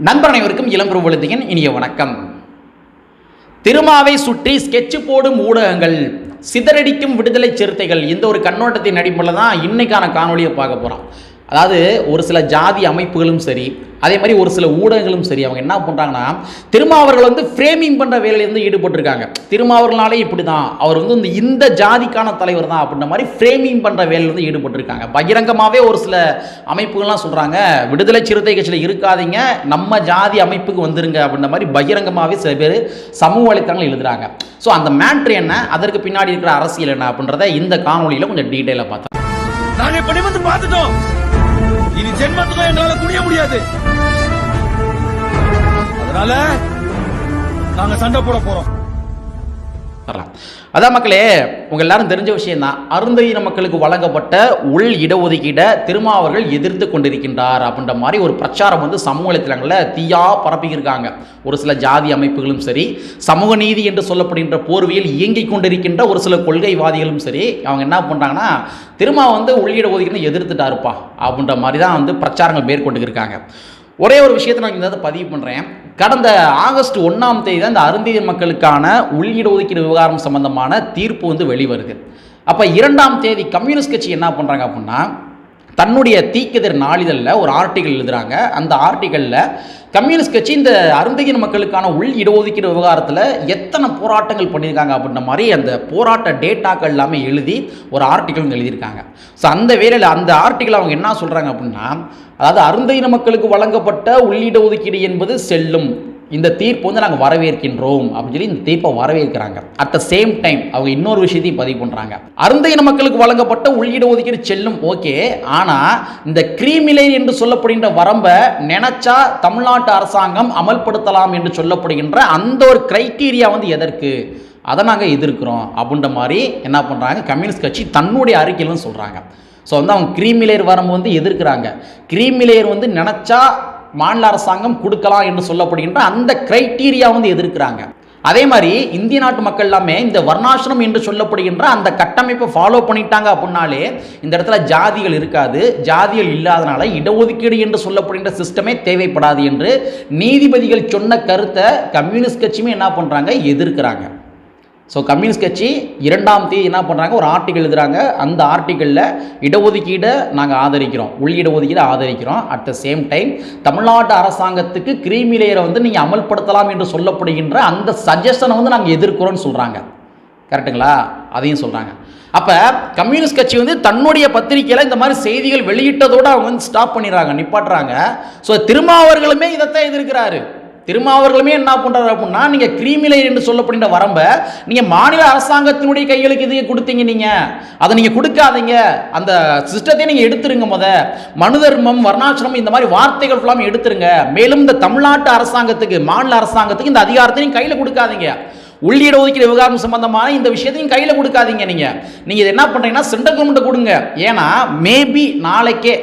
நண்பர் அனைவருக்கும் இளம்பெரு பொழுதியின் இனிய வணக்கம். திருமாவை சுற்றி ஸ்கெட்சு போடும் ஊடகங்கள் சிதறடிக்கும் விடுதலை சிறுத்தைகள் இந்த ஒரு கண்ணோட்டத்தின் அடிப்படையில் தான் இன்னைக்கான காணொலியை பார்க்க போகிறோம் அதாவது ஒரு சில ஜாதி அமைப்புகளும் சரி அதே மாதிரி ஒரு சில ஊடகங்களும் சரி அவங்க என்ன பண்ணுறாங்கன்னா திருமாவர்கள் வந்து ஃப்ரேமிங் பண்ணுற வேலையிலேருந்து ஈடுபட்டிருக்காங்க. திருமாவர்களாலே இப்படி தான் அவர் வந்து இந்த இந்த ஜாதிக்கான தலைவர் தான் அப்படின்ற மாதிரி ஃப்ரேமிங் பண்ணுற வேலையிலிருந்து ஈடுபட்டிருக்காங்க. பகிரங்கமாகவே ஒரு சில அமைப்புகள்லாம் சொல்கிறாங்க விடுதலை சிறுத்தை கட்சியில் இருக்காதீங்க. நம்ம ஜாதி அமைப்புக்கு வந்துருங்க அப்படின்ற மாதிரி பகிரங்கமாகவே சில பேர் சமூக வலைத்தளங்கள் எழுதுறாங்க. ஸோ அந்த மேட்ரு என்ன? அதற்கு பின்னாடி இருக்கிற அரசியல் என்ன அப்படின்றத இந்த காணொலியில் கொஞ்சம் டீட்டெயிலாக பார்த்தோம் நாங்கள் இப்ப வந்து பார்த்துட்டோம். இனி ஜென்மத்துக்கும் எங்களால குனிய முடியாது. அதனால நாங்க சண்டை போட போறோம். வரலாம் அதான் மக்களே உங்கள் எல்லாரும் தெரிஞ்ச விஷயம் தான். அருந்ததியின மக்களுக்கு வழங்கப்பட்ட உள் இடஒதுக்கீடை திருமாவர்கள் எதிர்த்து கொண்டிருக்கின்றார் அப்படின்ற மாதிரி ஒரு பிரச்சாரம் வந்து சமூக வலைத்தளங்களில் தீயா பரப்பியிருக்காங்க. ஒரு சில ஜாதி அமைப்புகளும் சரி சமூக நீதி என்று சொல்லப்படுகின்ற போர்வையில் இயங்கிக் கொண்டிருக்கின்ற ஒரு சில கொள்கைவாதிகளும் சரி அவங்க என்ன பண்ணுறாங்கன்னா திருமா வந்து உள் ஒதுக்கீடு எதிர்த்துட்டாருப்பா அப்படின்ற மாதிரி தான் வந்து பிரச்சாரங்கள் மேற்கொண்டு இருக்காங்க. ஒரே ஒரு விஷயத்தை நான் இந்த பதிவு பண்ணுறேன் கடந்த ஆகஸ்ட் ஒன்றாம் தேதி தான் இந்த அருந்திய மக்களுக்கான உள்ளீடு ஒதுக்கீடு விவகாரம் சம்பந்தமான தீர்ப்பு வந்து வெளிவருது. அப்போ இரண்டாம் தேதி கம்யூனிஸ்ட் கட்சி என்ன பண்ணுறாங்க அப்படின்னா தன்னுடைய தீக்கதிர் நாளிதழில் ஒரு ஆர்டிகல் எழுதுறாங்க. அந்த ஆர்டிகலில் கம்யூனிஸ்ட் கட்சி இந்த அருந்தகின் மக்களுக்கான உள் இடஒதுக்கீடு விவகாரத்தில் எத்தனை போராட்டங்கள் பண்ணியிருக்காங்க அப்படின்ற மாதிரி அந்த போராட்ட டேட்டாக்கள் எல்லாமே எழுதி ஒரு ஆர்டிக்கல் எழுதியிருக்காங்க. ஸோ அந்த வேலையில் அந்த ஆர்டிக்கல் அவங்க என்ன சொல்கிறாங்க அப்படின்னா அதாவது அருந்தகின மக்களுக்கு வழங்கப்பட்ட உள்ளீட ஒதுக்கீடு என்பது செல்லும். இந்த தீர்ப்பு வந்து நாங்கள் வரவேற்கின்றோம் அப்படின்னு சொல்லி இந்த தீர்ப்பை வரவேற்கிறாங்க. அட் த சேம் டைம் அவங்க இன்னொரு விஷயத்தையும் பதிவு பண்ணுறாங்க அருந்தையின மக்களுக்கு வழங்கப்பட்ட உள்ளீடு ஒதுக்கீடு செல்லும் ஓகே ஆனால் இந்த கிரீமிலை என்று சொல்லப்படுகின்ற வரம்பை நினைச்சா தமிழ்நாட்டு அரசாங்கம் அமல்படுத்தலாம் என்று சொல்லப்படுகின்ற அந்த ஒரு கிரைட்டீரியா வந்து எதற்கு? அதை நாங்கள் எதிர்க்கிறோம் அப்படின்ற மாதிரி என்ன பண்ணுறாங்க கம்யூனிஸ்ட் கட்சி தன்னுடைய அறிக்கையிலும் சொல்கிறாங்க ஸோ வந்து அவங்க கிரீமிலேயர் வரம்பு வந்து எதிர்க்கிறாங்க. கிரீமிலேயர் வந்து நினச்சா மாநில அரசாங்கம் கொடுக்கலாம் என்று சொல்லப்படுகின்ற அந்த கிரைட்டீரியா வந்து எதிர்க்கிறாங்க. அதே மாதிரி இந்திய நாட்டு மக்கள் எல்லாமே இந்த வர்ணாசிரம் என்று சொல்லப்படுகின்ற அந்த கட்டமைப்பை ஃபாலோ பண்ணிட்டாங்க அப்படின்னாலே இந்த இடத்துல ஜாதிகள் இருக்காது. ஜாதிகள் இல்லாதனால இடஒதுக்கீடு என்று சொல்லப்படுகின்ற சிஸ்டமே தேவைப்படாது என்று நீதிபதிகள் சொன்ன கருத்தை கம்யூனிஸ்ட் கட்சியுமே என்ன பண்ணுறாங்க எதிர்க்கிறாங்க. ஸோ கம்யூனிஸ்ட் கட்சி இரண்டாம் தேதி என்ன பண்ணுறாங்க ஒரு ஆர்டிக்கல் எழுதுறாங்க. அந்த ஆர்டிக்கலில் இடஒதுக்கீடை நாங்கள் ஆதரிக்கிறோம். உள் இடஒதுக்கீடை ஆதரிக்கிறோம். அட் த சேம் டைம் தமிழ்நாட்டு அரசாங்கத்துக்கு கிரீமி லேயரை வந்து நீங்கள் அமல்படுத்தலாம் என்று சொல்லப்படுகின்ற அந்த சஜஷனை வந்து நாங்கள் எதிர்க்கிறோம்னு சொல்கிறாங்க கரெக்டுங்களா அதையும் சொல்கிறாங்க அப்போ கம்யூனிஸ்ட் கட்சி வந்து தன்னுடைய பத்திரிக்கையில் இந்த மாதிரி செய்திகள் வெளியிட்டதோடு அவங்க வந்து ஸ்டாப் பண்ணிடுறாங்க நிப்பாட்டுறாங்க. ஸோ திருமாவர்களுமே இதைத்தான் எதிர்க்கிறாரு. திருமாவர்களுமே என்ன பண்ணுறாரு அப்படின்னா நீங்கள் கிரீமிலை என்று சொல்லப்படுகின்ற வரம்பை நீங்கள் மாநில அரசாங்கத்தினுடைய கைகளுக்கு இது கொடுத்தீங்க நீங்கள் அதை நீங்கள் கொடுக்காதீங்க. அந்த சிஸ்டத்தை நீங்கள் எடுத்துருங்க முத. மனு தர்மம் வர்ணாசிரமம் இந்த மாதிரி வார்த்தைகள் ஃபுல்லாமே எடுத்துருங்க. மேலும் இந்த தமிழ்நாட்டு அரசாங்கத்துக்கு மாநில அரசாங்கத்துக்கு இந்த அதிகாரத்தை நீங்கள் கையில் கொடுக்காதீங்க. உள்ளீடு ஒதுக்கீடு விவகாரம் சம்பந்தமான இந்த விஷயத்தையும் கையில் கொடுக்காதீங்க நீங்கள் நீங்கள் இது என்ன பண்ணுறீங்கன்னா சென்ட்ரல் கவர்மெண்ட்டை கொடுங்க. ஏன்னா மேபி நாளைக்கே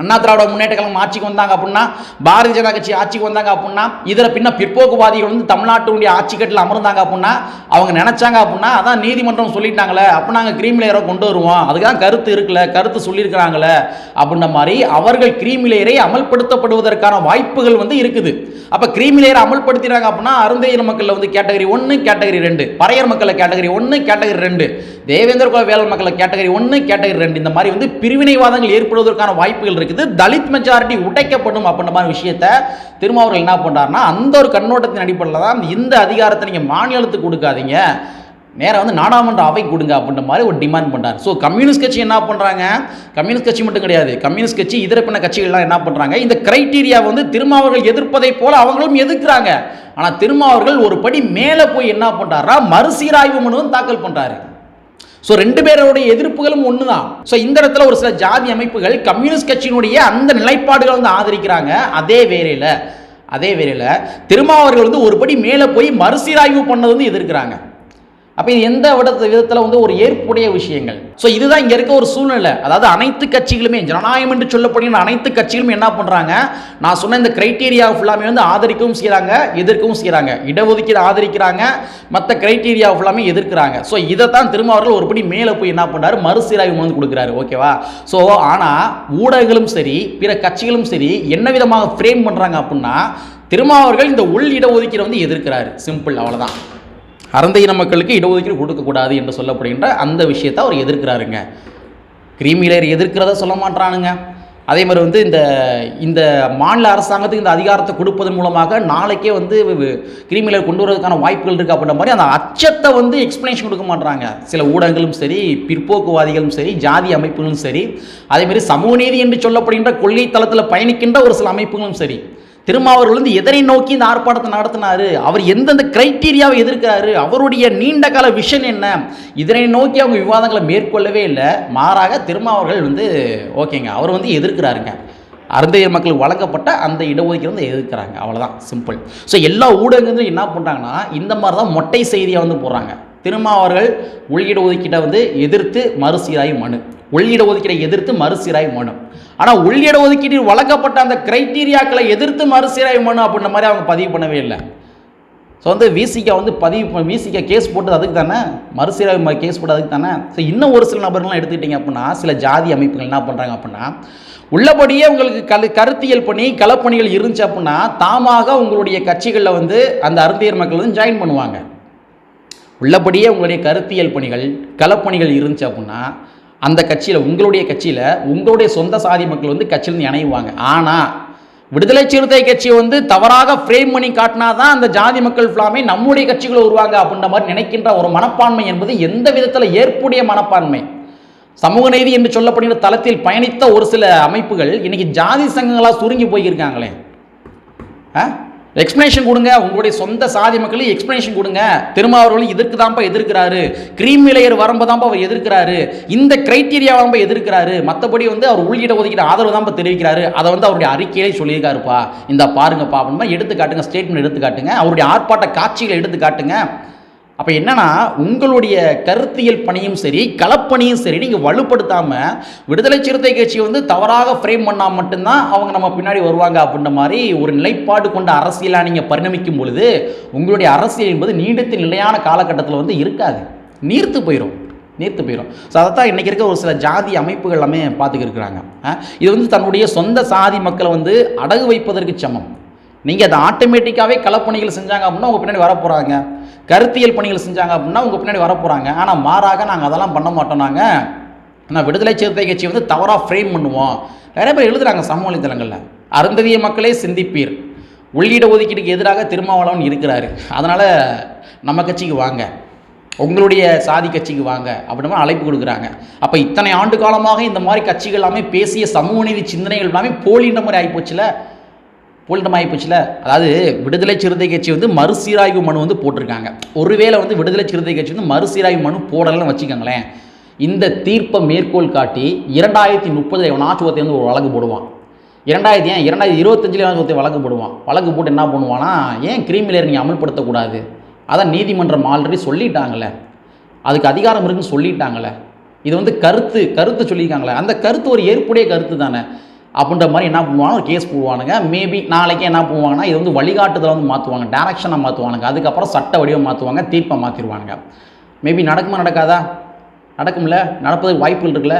அண்ணா திராவிட முன்னேற்ற கழகம் ஆட்சிக்கு வந்தாங்க அப்படின்னா பாரதிய ஜனதா கட்சி ஆட்சிக்கு வந்தாங்க அப்படின்னா இதில் பின்ன பிற்போக்குவாதிகள் வந்து தமிழ்நாட்டுடைய ஆட்சி கட்டில் அமர்ந்தாங்க அப்படின்னா அவங்க நினைச்சாங்க அப்படின்னா அதான் நீதிமன்றம் சொல்லிட்டாங்களே அப்போ நாங்கள் கிரீம் லேயரை கொண்டு வருவோம். அதுக்கு தான் கருத்து இருக்குல்ல கருத்து சொல்லியிருக்கிறாங்களே அப்படின்ற மாதிரி அவர்கள் கிரீம் லேயரை அமல்படுத்தப்படுவதற்கான வாய்ப்புகள் வந்து இருக்குது. அப்போ கிரீம் லேயரை அமல்படுத்தினாங்க அப்படின்னா அருந்தையர் மக்களில் வந்து கேட்டகரி ஒன்று கேட்டகரி ரெண்டு. பறையர் மக்களை கேட்டகரி ஒன்று கேட்டகரி ரெண்டு. தேவேந்திர குல வேளாண் மக்களை கேட்டகரி ஒன்று கேட்டகரி ரெண்டு. இந்த மாதிரி வந்து பிரிவினைவாதங்கள் ஏற்படுவதற்கான வாய்ப்புகள் இருக்குது. தலித் மெஜாரிட்டி உடைக்கப்படும் அப்படின்ற மாதிரி விஷயத்த திருமாவர்கள் என்ன பண்ணுறாருன்னா அந்த ஒரு கண்ணோட்டத்தின் அடிப்படையில் தான் இந்த அதிகாரத்தை நீங்கள் மாநிலத்துக்கு கொடுக்காதீங்க. நேராக வந்து நாடாளுமன்ற அவை கொடுங்க அப்படின்ற மாதிரி ஒரு டிமாண்ட் பண்ணுறாரு ஸோ கம்யூனிஸ்ட் கட்சி என்ன பண்ணுறாங்க கம்யூனிஸ்ட் கட்சி மட்டும் கிடையாது. கம்யூனிஸ்ட் கட்சி இதர பின்ன கட்சிகள்லாம் என்ன பண்ணுறாங்க இந்த கிரைட்டீரியா வந்து திருமாவர்கள் எதிர்ப்பதை போல அவங்களும் எதிர்க்கிறாங்க. ஆனால் திருமாவர்கள் ஒரு படி மேலே போய் என்ன பண்ணுறாரா மறுசீராய்வு மனுவும் தாக்கல் பண்ணுறாரு ஸோ ரெண்டு பேருடைய எதிர்ப்புகளும் ஒன்று தான் ஸோ இந்த இடத்துல ஒரு சில ஜாதி அமைப்புகள் கம்யூனிஸ்ட் கட்சியினுடைய அந்த நிலைப்பாடுகளை வந்து ஆதரிக்கிறாங்க. அதே வேலையில் அதே வேலையில் திருமாவர்கள் வந்து ஒரு படி மேலே போய் மறுசீராய்வு பண்ணது வந்து எதிர்க்கிறாங்க. அப்போ இது எந்த விட விதத்தில் வந்து ஒரு ஏற்புடைய விஷயங்கள்? ஸோ இதுதான் இங்கே இருக்க ஒரு சூழ்நிலை. அதாவது அனைத்து கட்சிகளுமே ஜனநாயகம் என்று சொல்லப்படுகிற அனைத்து கட்சிகளும் என்ன பண்ணுறாங்க நான் சொன்ன இந்த கிரைட்டீரியா ஃபுல்லாமே வந்து ஆதரிக்கவும் செய்கிறாங்க எதிர்க்கவும் செய்கிறாங்க இடஒதுக்கீடு ஆதரிக்கிறாங்க மற்ற கிரைட்டீரியா ஃபுல்லாமே எதிர்க்கிறாங்க. ஸோ இதை தான் திரும்ப அவர்கள் ஒருபடி மேலே போய் என்ன பண்ணுறாரு மறுசீராய்வு வந்து கொடுக்குறாரு. ஓகேவா ஸோ ஆனால் ஊடகங்களும் சரி பிற கட்சிகளும் சரி என்ன விதமாக ஃப்ரேம் பண்ணுறாங்க அப்படின்னா திருமாவர்கள் இந்த உள் இடஒதுக்கீடு வந்து எதிர்க்கிறாரு. சிம்பிள் அவ்வளோதான் அறந்தையின மக்களுக்கு இடஒதுக்கீடு கொடுக்கக்கூடாது என்று சொல்லப்படுகின்ற அந்த விஷயத்தை அவர் எதிர்க்கிறாருங்க. கிரீமிலேயர் எதிர்க்கிறத சொல்ல மாட்டானுங்க அதே மாதிரி வந்து இந்த இந்த மாநில அரசாங்கத்துக்கு இந்த அதிகாரத்தை கொடுப்பதன் மூலமாக நாளைக்கே வந்து கிரீமிலேயர் கொண்டு வரதுக்கான வாய்ப்புகள் இருக்குது அப்படின்ற மாதிரி அந்த அச்சத்தை வந்து எக்ஸ்பிளனேஷன் கொடுக்க மாட்டுறாங்க சில ஊடகங்களும் சரி பிற்போக்குவாதிகளும் சரி ஜாதி அமைப்புகளும் சரி அதே மாதிரி சமூக நீதி என்று சொல்லப்படுகின்ற கொள்கை தளத்தில் பயணிக்கின்ற ஒரு சில அமைப்புகளும் சரி. திருமாவர்கள் வந்து எதனை நோக்கி இந்த ஆர்ப்பாட்டத்தை நடத்தினாரு? அவர் எந்தெந்த கிரைட்டீரியாவை எதிர்க்கிறாரு? அவருடைய நீண்ட கால விஷன் என்ன? இதனை நோக்கி அவங்க விவாதங்களை மேற்கொள்ளவே இல்லை. மாறாக திருமாவர்கள் வந்து ஓகேங்க அவர் வந்து எதிர்க்கிறாருங்க. அருந்தையர் மக்களுக்கு வழங்கப்பட்ட அந்த இடஒதுக்கீடு வந்து எதிர்க்கிறாங்க. அவ்வளோதான் சிம்பிள் ஸோ எல்லா ஊடகங்களும் என்ன பண்ணுறாங்கன்னா இந்த மாதிரி தான் மொட்டை செய்தியை வந்து போடுறாங்க. திருமாவர்கள் உள்ளீடு ஒதுக்கீட்டை வந்து எதிர்த்து மறுசீராய்வு மனு. உள்ளீடு ஒதுக்கீடை எதிர்த்து மறுசீராய்வு மனு. ஆனால் உள்ளீடு ஒதுக்கீட்டில் வழங்கப்பட்ட அந்த கிரைட்டீரியாக்களை எதிர்த்து மறுசீராய்வு மனு அப்படின்ற மாதிரி அவங்க பதிவு பண்ணவே இல்லை. ஸோ வந்து விசிகா வந்து பதிவு விசிகா கேஸ் போட்டது அதுக்கு தானே? மறுசீராய்வு கேஸ் போட்டது அதுக்கு தானே? ஸோ இன்னும் ஒரு சில நபர்கள்லாம் எடுத்துக்கிட்டிங்க அப்படின்னா சில ஜாதி அமைப்புகள் என்ன பண்ணுறாங்க அப்படின்னா உள்ளபடியே உங்களுக்கு கரு கருத்தியல் பணி களப்பணிகள் இருந்துச்சு அப்படின்னா தாமாக உங்களுடைய கட்சிகளில் வந்து அந்த அருந்தியர் மக்கள் வந்து ஜாயின் பண்ணுவாங்க. உள்ளபடியே உங்களுடைய கருத்தியல் பணிகள் களப்பணிகள் இருந்துச்சு அப்படின்னா அந்த கட்சியில் உங்களுடைய கட்சியில் உங்களுடைய சொந்த சாதி மக்கள் வந்து கட்சியிலேருந்து இணைவாங்க. ஆனால் விடுதலை சிறுத்தை கட்சி வந்து தவறாக ஃப்ரேம் பண்ணி காட்டினா தான் அந்த ஜாதி மக்கள் ஃபுல்லாமே நம்முடைய கட்சிகளை வருவாங்க அப்படின்ற மாதிரி நினைக்கின்ற ஒரு மனப்பான்மை என்பது எந்த விதத்தில் ஏற்புடைய மனப்பான்மை? சமூக நீதி என்று சொல்லப்படுகிற தளத்தில் பயணித்த ஒரு சில அமைப்புகள் இன்னைக்கு ஜாதி சங்கங்களாக சுருங்கி போயிருக்காங்களே. ஆ? எக்ஸ்பிளனேஷன் கொடுங்க. உங்களுடைய சொந்த சாதி மக்களுக்கு எக்ஸ்பிளனேஷன் கொடுங்க. திருமாவர்களும் இதற்கு தான்ப்பா எதிர்க்கிறாரு. கிரீம் லேயர் வரம்பு தான்ப்பா அவர் எதிர்க்கிறாரு. இந்த கிரைட்டீரியா வரம்பு எதிர்க்கிறாரு. மற்றபடி வந்து அவர் உள்ளிட ஒதுக்கிட்ட ஆதரவு தான்ப்பா தெரிவிக்கிறாரு. அதை வந்து அவருடைய அறிக்கையிலே சொல்லியிருக்காருப்பா. இந்த பாருங்கப்பா அப்படின்னா எடுத்து காட்டுங்க ஸ்டேட்மெண்ட் எடுத்து காட்டுங்க அவருடைய ஆர்ப்பாட்ட காட்சிகளை எடுத்து காட்டுங்க அப்போ என்னன்னா உங்களுடைய கருத்தியல் பணியும் சரி களப்பணியும் சரி நீங்கள் வலுப்படுத்தாமல் விடுதலை சிறுத்தை கட்சி வந்து தவறாக ஃப்ரேம் பண்ணால் மட்டும்தான் அவங்க நம்ம பின்னாடி வருவாங்க அப்படின்ற மாதிரி ஒரு நிலைப்பாடு கொண்ட அரசியலாக நீங்கள் பரிணமிக்கும் பொழுது உங்களுடைய அரசியல் என்பது நீடித்த நிலையான காலகட்டத்தில் வந்து இருக்காது. நீர்த்து போயிடும் நீர்த்து போயிடும் ஸோ அதைத்தான் இன்றைக்கி இருக்க ஒரு சில ஜாதி அமைப்புகள் எல்லாமே பார்த்துக்கிருக்கிறாங்க. இது வந்து தன்னுடைய சொந்த சாதி மக்களை வந்து அடகு வைப்பதற்கு சமம். நீங்கள் அதை ஆட்டோமேட்டிக்காகவே களப்பணிகள் செஞ்சாங்க அப்படின்னா உங்கள் பின்னாடி வரப்போகிறாங்க கருத்தியல் பணிகள் செஞ்சாங்க அப்படின்னா உங்கள் பின்னாடி வரப்போகிறாங்க ஆனால் மாறாக நாங்கள் அதெல்லாம் பண்ண மாட்டோம் நாங்கள் ஆனால் விடுதலை சிறுத்தை கட்சி வந்து தவறாக ஃப்ரேம் பண்ணுவோம். நிறைய பேர் எழுதுகிறாங்க சமூக வலைதளங்களில் அருந்ததிய மக்களே சிந்திப்பீர். உள்ளீட ஒதுக்கீடுக்கு எதிராக திருமாவளவன் இருக்கிறாரு. அதனால் நம்ம கட்சிக்கு வாங்க. உங்களுடைய சாதி கட்சிக்கு வாங்க அப்படின்னா அழைப்பு கொடுக்குறாங்க. அப்போ இத்தனை ஆண்டு காலமாக இந்த மாதிரி கட்சிகள் எல்லாமே பேசிய சமூக நீதி சிந்தனைகள் எல்லாமே போலின்ற மாதிரி ஆகிப்போச்சுல போலிடம் ஆகிப்போச்சுல அதாவது விடுதலை சிறுத்தை கட்சி வந்து மறுசீராய்வு மனு வந்து போட்டிருக்காங்க. ஒருவேளை வந்து விடுதலை சிறுத்தை கட்சி வந்து மறுசீராய்வு மனு போடலைன்னு வச்சுக்கோங்களேன். இந்த தீர்ப்பை மேற்கோள் காட்டி இரண்டாயிரத்தி முப்பதில் எவனாச்சும் ஒருத்தன் வந்து ஒரு வழக்கு போடுவான். இரண்டாயிரத்தி ஏன்? இரண்டாயிரத்தி இருபத்தஞ்சில் ஒருத்தன் வழக்கு போடுவான். வழக்கு போட்டு என்ன பண்ணுவானா ஏன் கிரீமிலேயர் நீங்கள் அமல்படுத்தக்கூடாது? அதான் நீதிமன்றம் ஆல்ரெடி சொல்லிட்டாங்களே அதுக்கு அதிகாரம் இருக்குன்னு சொல்லிட்டாங்களே இது வந்து கருத்து கருத்து சொல்லியிருக்காங்களே அந்த கருத்து ஒரு ஏற்புடைய கருத்து தானே அப்படின்ற மாதிரி என்ன பண்ணுவாங்க? ஒரு கேஸ் போடுவானுங்க. மேபி நாளைக்கு என்ன பண்ணுவாங்கன்னா இது வந்து வழிகாட்டுதலை வந்து மாற்றுவாங்க டேரக்ஷனை மாற்றுவானுங்க அதுக்கப்புறம் சட்ட வடிவம் மாற்றுவாங்க தீர்ப்பை மாற்றிடுவானுங்க மேபி நடக்குமா நடக்காதா? நடக்கும்ல. நடப்பதற்கு வாய்ப்புகள் இருக்குல்ல.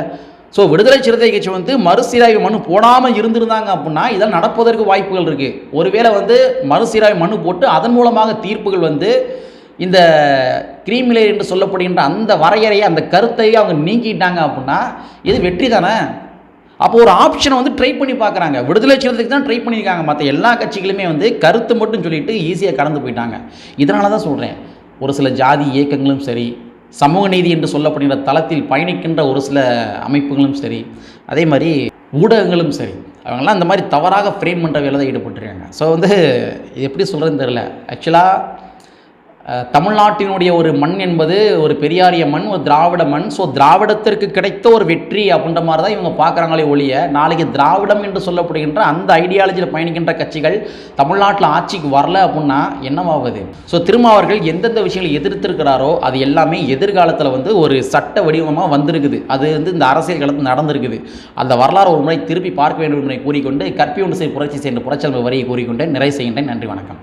ஸோ விடுதலை சிறுத்தை கட்சி வந்து மறுசீராய்வு மனு போடாமல் இருந்திருந்தாங்க அப்படின்னா இதெல்லாம் நடப்பதற்கு வாய்ப்புகள் இருக்குது ஒருவேளை வந்து மறுசீராய்வு மனு போட்டு அதன் மூலமாக தீர்ப்புகள் வந்து இந்த கிரீமிலே என்று சொல்லப்படுகின்ற அந்த வரையறையை அந்த கருத்தையே அவங்க நீக்கிட்டாங்க அப்படின்னா இது வெற்றி தானே? அப்போ ஒரு ஆப்ஷனை வந்து ட்ரை பண்ணி பார்க்குறாங்க. விடுதலை சிறுத்தைக்கு தான் ட்ரை பண்ணியிருக்காங்க. மற்ற எல்லா கட்சிகளுமே வந்து கருத்து மட்டும் சொல்லிட்டு ஈஸியாக கடந்து போயிட்டாங்க. இதனால தான் சொல்கிறேன் ஒரு சில ஜாதி இயக்கங்களும் சரி சமூக நீதி என்று சொல்லப்படுகிற தளத்தில் பயணிக்கின்ற ஒரு சில அமைப்புகளும் சரி அதே மாதிரி ஊடகங்களும் சரி அவங்களாம் இந்த மாதிரி தவறாக ஃப்ரேம் பண்ணுற வேலை தான் ஈடுபட்டுருக்காங்க. ஸோ வந்து இது எப்படி சொல்கிறதுன்னு தெரில ஆக்சுவலாக தமிழ்நாட்டினுடைய ஒரு மண் என்பது ஒரு பெரியாரிய மண் ஒரு திராவிட மண். ஸோ திராவிடத்திற்கு கிடைத்த ஒரு வெற்றி அப்படின்ற மாதிரி தான் இவங்க பார்க்குறாங்களே ஒழிய நாளைக்கு திராவிடம் என்று சொல்லப்படுகின்ற அந்த ஐடியாலஜியில் பயணிக்கின்ற கட்சிகள் தமிழ்நாட்டில் ஆட்சிக்கு வரல அப்படின்னா என்னவாகுது? ஸோ திருமாவர்கள் எந்தெந்த விஷயங்களை எதிர்த்திருக்கிறாரோ அது எல்லாமே எதிர்காலத்தில் வந்து ஒரு சட்ட வடிவமாக வந்திருக்குது. அது வந்து இந்த அரசியல் காலத்தில் நடந்திருக்குது. அந்த வரலாறு ஒரு முறை திருப்பி பார்க்க வேண்டும் என்பதை கூறிக்கொண்டு கற்பி ஒன்று புரட்சி சேர்ந்த புரட்சி வரியை கூறிக்கொண்டு நிறைவு செய்கின்றேன். நன்றி வணக்கம்.